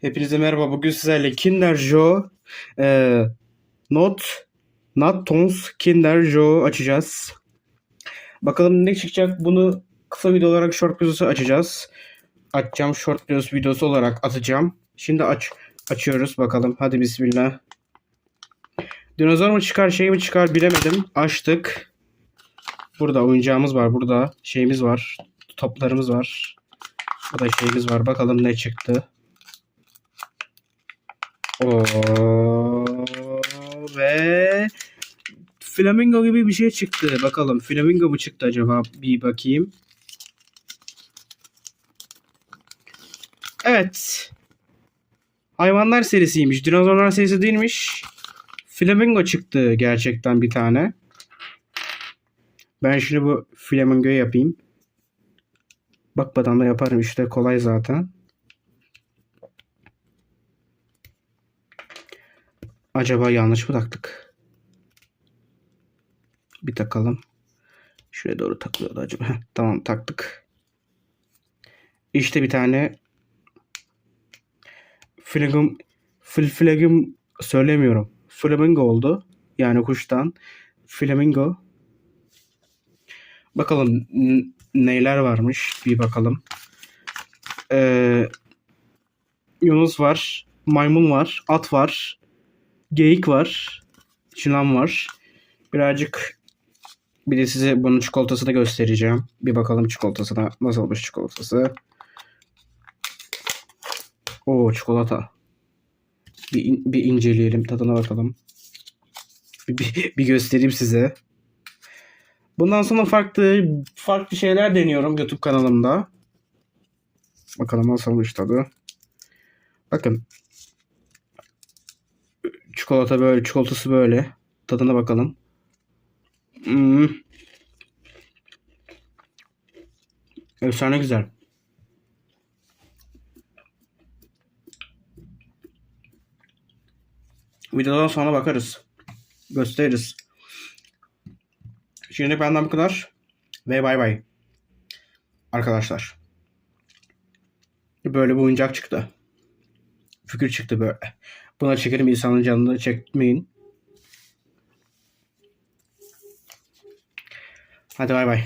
Hepinize merhaba. Bugün sizlerle Kinder Joe e, Not Not Tons Kinder Joe açacağız. Bakalım ne çıkacak? Bunu kısa video olarak short videosu açacağız. Açacağım short videosu videosu olarak atacağım. Şimdi aç açıyoruz bakalım. Hadi bismillah. Dinozor mu çıkar şey mi çıkar bilemedim. Açtık. Burada oyuncağımız var. Burada şeyimiz var. Toplarımız var. Burada şeyimiz var. Bakalım ne çıktı. Ve flamingo gibi bir şey çıktı. Bakalım flamingo mu çıktı acaba? Bir bakayım. Evet. Hayvanlar serisiymiş. Dinozorlar serisi değilmiş. Flamingo çıktı gerçekten bir tane. Ben şimdi bu flamingoyu yapayım. Bakmadan da yaparım işte kolay zaten. Acaba yanlış mı taktık? Bir takalım. Şuraya doğru takılıyordu acaba. Tamam taktık. İşte bir tane flagım fil flagım söylemiyorum. Flamingo oldu. Yani kuştan. Flamingo. Bakalım neyler varmış. Bir bakalım. Ee, Yunus var. Maymun var. At var. Geyik var. Çınan var. Birazcık bir de size bunun çikolatasını göstereceğim. Bir bakalım çikolatasına nasılmış çikolatası. Oo çikolata. Bir, in- bir inceleyelim. Tadına bakalım. Bir, bir, bir göstereyim size. Bundan sonra farklı farklı şeyler deniyorum YouTube kanalımda. Bakalım nasılmış tadı. Bakın Çikolata böyle, çikolatası böyle. Tadına bakalım. Hmm. Efsane güzel. Videodan sonra bakarız. Gösteririz. Şimdi benden bu kadar. Ve bay bay. Arkadaşlar. Böyle bir oyuncak çıktı. Fikir çıktı böyle. Buna çekelim insanın canını çekmeyin. Hadi bay bay.